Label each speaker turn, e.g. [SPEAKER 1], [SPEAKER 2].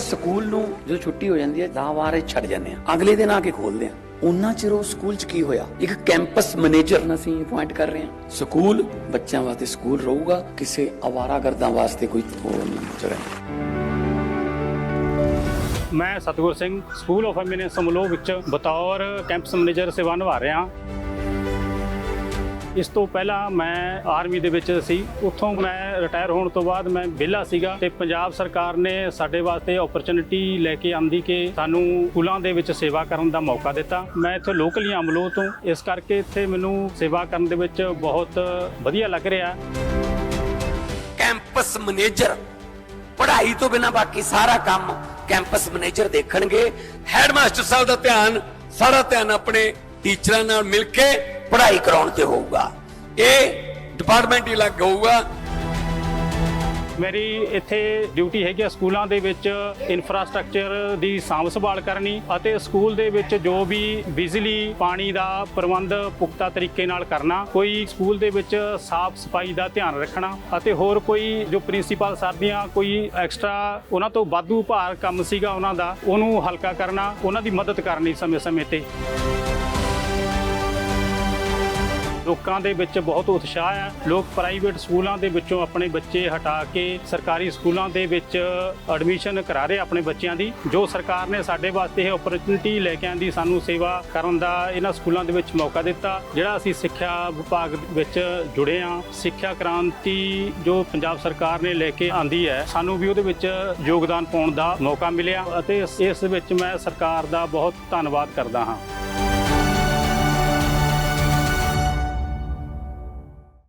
[SPEAKER 1] Campus school ਨੂੰ ਜਦੋਂ ਛੁੱਟੀ ਹੋ ਜਾਂਦੀ ਹੈ 10 ਵਾਰ ਛੱਡ ਜਾਂਦੇ ਆ ਅਗਲੇ ਦਿਨ ਆ ਕੇ ਖੋਲਦੇ ਆ ਉਹਨਾਂ ਚਿਰ ਉਹ ਸਕੂਲ 'ਚ ਕੀ ਹੋਇਆ? ਇੱਕ ਕੈਂਪਸ ਮੈਨੇਜਰ ਅਸੀਂ ਅਪਾਇੰਟ ਕਰ ਰਹੇ ਹਾਂ। ਸਕੂਲ ਬੱਚਿਆਂ ਵਾਸਤੇ ਸਕੂਲ ਰਹੂਗਾ, ਕਿਸੇ ਅਵਾਰਾਗਰਦਾਂ ਵਾਸਤੇ ਕੋਈ ਉਹ ਨਹੀਂ ਜਗ੍ਹਾ
[SPEAKER 2] ਮੈਂ Satgur Singh, school of eminence Samlo ਵਿੱਚ ਬਤੌਰ ਕੈਂਪਸ ਮੈਨੇਜਰ ਸੇਵਾ ਨਿਭਾ ਰਿਹਾ। ਇਸ ਤੋਂ ਪਹਿਲਾਂ ਮੈਂ ਆਰਮੀ ਦੇ ਵਿੱਚ ਸੀ। ਉੱਥੋਂ ਮੈਂ ਰਿਟਾਇਰ ਹੋਣ ਤੋਂ ਬਾਅਦ ਮੈਂ ਵਿਹਲਾ ਸੀਗਾ ਤੇ ਪੰਜਾਬ ਸਰਕਾਰ ਨੇ ਸਾਡੇ ਵਾਸਤੇ ਓਪਰਚੁਨਿਟੀ ਲੈ ਕੇ ਆਂਦੀ ਕਿ ਸਾਨੂੰ ਸਕੂਲਾਂ ਦੇ ਵਿੱਚ ਸੇਵਾ ਕਰਨ ਦਾ ਮੌਕਾ ਦਿੱਤਾ। ਮੈਂ ਇੱਥੇ ਲੋਕਲੀ ਅਮਲੋ ਤੋਂ। ਇਸ ਕਰਕੇ ਇੱਥੇ ਮੈਨੂੰ ਸੇਵਾ ਕਰਨ ਦੇ ਵਿੱਚ ਬਹੁਤ ਵਧੀਆ ਲੱਗ ਰਿਹਾ।
[SPEAKER 1] ਕੈਂਪਸ ਮੈਨੇਜਰ ਪੜ੍ਹਾਈ ਤੋਂ ਬਿਨਾ ਬਾਕੀ ਸਾਰਾ ਕੰਮ ਕੈਂਪਸ ਮੈਨੇਜਰ ਦੇਖਣਗੇ। ਹੈਡਮਾਸਟਰ ਸਾਹਿਬ ਦਾ ਧਿਆਨ, ਸਾਰਾ ਧਿਆਨ ਆਪਣੇ ਟੀਚਰਾਂ ਨਾਲ ਮਿਲ ਕੇ ਪੜ੍ਹਾਈ ਕਰਾਉਣ ਤੇ ਹੋਊਗਾ। ਇਹ ਡਿਪਾਰਟਮੈਂਟ ਹੀ ਲੱਗ ਹੋਊਗਾ।
[SPEAKER 2] ਮੇਰੀ ਇੱਥੇ ਡਿਊਟੀ ਹੈਗੀ ਆ ਸਕੂਲਾਂ ਦੇ ਵਿੱਚ ਇਨਫਰਾਸਟ੍ਰਕਚਰ ਦੀ ਸਾਂਭ ਸੰਭਾਲ ਕਰਨੀ ਅਤੇ ਸਕੂਲ ਦੇ ਵਿੱਚ ਜੋ ਵੀ ਬਿਜਲੀ, ਪਾਣੀ ਦਾ ਪ੍ਰਬੰਧ ਪੁਖਤਾ ਤਰੀਕੇ ਨਾਲ ਕਰਨਾ, ਕੋਈ ਸਕੂਲ ਦੇ ਵਿੱਚ ਸਾਫ਼ ਸਫ਼ਾਈ ਦਾ ਧਿਆਨ ਰੱਖਣਾ ਅਤੇ ਹੋਰ ਕੋਈ ਜੋ ਪ੍ਰਿੰਸੀਪਲ ਸਰ ਦੀਆਂ ਕੋਈ ਐਕਸਟਰਾ ਉਹਨਾਂ ਤੋਂ ਵਾਧੂ ਭਾਰ ਕੰਮ ਸੀਗਾ ਉਹਨਾਂ ਦਾ, ਉਹਨੂੰ ਹਲਕਾ ਕਰਨਾ, ਉਹਨਾਂ ਦੀ ਮਦਦ ਕਰਨੀ ਸਮੇਂ-ਸਮੇਂ ਤੇ। ਲੋਕਾਂ ਦੇ ਵਿੱਚ ਬਹੁਤ ਉਤਸ਼ਾਹ ਹੈ। ਲੋਕ ਪ੍ਰਾਈਵੇਟ ਸਕੂਲਾਂ ਦੇ ਵਿੱਚੋਂ ਆਪਣੇ ਬੱਚੇ ਹਟਾ ਕੇ ਸਰਕਾਰੀ ਸਕੂਲਾਂ ਦੇ ਵਿੱਚ ਐਡਮਿਸ਼ਨ ਕਰਾ ਰਹੇ ਆਪਣੇ ਬੱਚਿਆਂ ਦੀ। ਜੋ ਸਰਕਾਰ ਨੇ ਸਾਡੇ ਵਾਸਤੇ ਇਹ ਓਪਰਚੁਨਿਟੀ ਲੈ ਕੇ ਆਂਦੀ, ਸਾਨੂੰ ਸੇਵਾ ਕਰਨ ਦਾ ਇਹਨਾਂ ਸਕੂਲਾਂ ਦੇ ਵਿੱਚ ਮੌਕਾ ਦਿੱਤਾ, ਜਿਹੜਾ ਅਸੀਂ ਸਿੱਖਿਆ ਵਿਭਾਗ ਵਿੱਚ ਜੁੜੇ ਆ। ਸਿੱਖਿਆ ਕ੍ਰਾਂਤੀ ਜੋ ਪੰਜਾਬ ਸਰਕਾਰ ਨੇ ਲੈ ਕੇ ਆਂਦੀ ਹੈ, ਸਾਨੂੰ ਵੀ ਉਹਦੇ ਵਿੱਚ ਯੋਗਦਾਨ ਪਾਉਣ ਦਾ ਮੌਕਾ ਮਿਲਿਆ ਅਤੇ ਇਸ- ਇਸ ਵਿੱਚ ਮੈਂ ਸਰਕਾਰ ਦਾ ਬਹੁਤ ਧੰਨਵਾਦ ਕਰਦਾ ਹਾਂ।